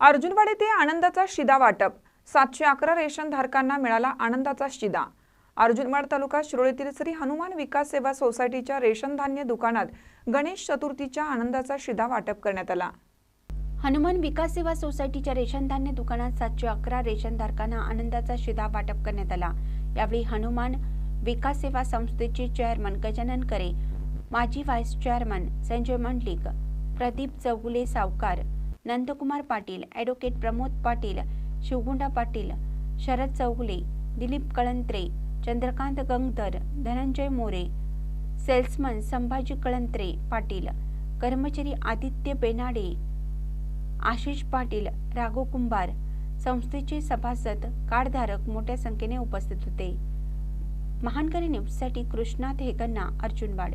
अर्जुनवाडी ते आनंदाचा शिदा वाटप. सातशे अकरा रेशन धारकांना मिळाला आनंदाचा शिदा. अर्जुनवाड तालुका शिरोळीतील श्री हनुमान विकास सेवा सोसायटीच्या रेशन धान्य दुकानात गणेश चतुर्थीच्या आनंदाचा शिदा वाटप करण्यात आला. हनुमान विकास सेवा सोसायटीच्या रेशन धान्य दुकानात सातशे अकरा रेशनधारकांना आनंदाचा शिदा वाटप करण्यात आला. यावेळी हनुमान विकास सेवा संस्थेचे चेअरमन गजानन करे माजी व्हाईस चेअरमन संजय मंडलिक प्रदीप चौगुले सावकार नंदकुमार पाटील ॲडव्होकेट प्रमोद पाटील शिवगुंडा पाटील शरद चौगुले दिलीप कळंत्रे चंद्रकांत गंगधर धनंजय मोरे सेल्समन संभाजी कळंत्रे पाटील कर्मचारी आदित्य बेनाडे आशिष पाटील राघव कुंभार संस्थेचे सभासद कार्डधारक मोठ्या संख्येने उपस्थित होते. महानकरी न्यूजसाठी कृष्णा हेगन्ना अर्जुनवाड.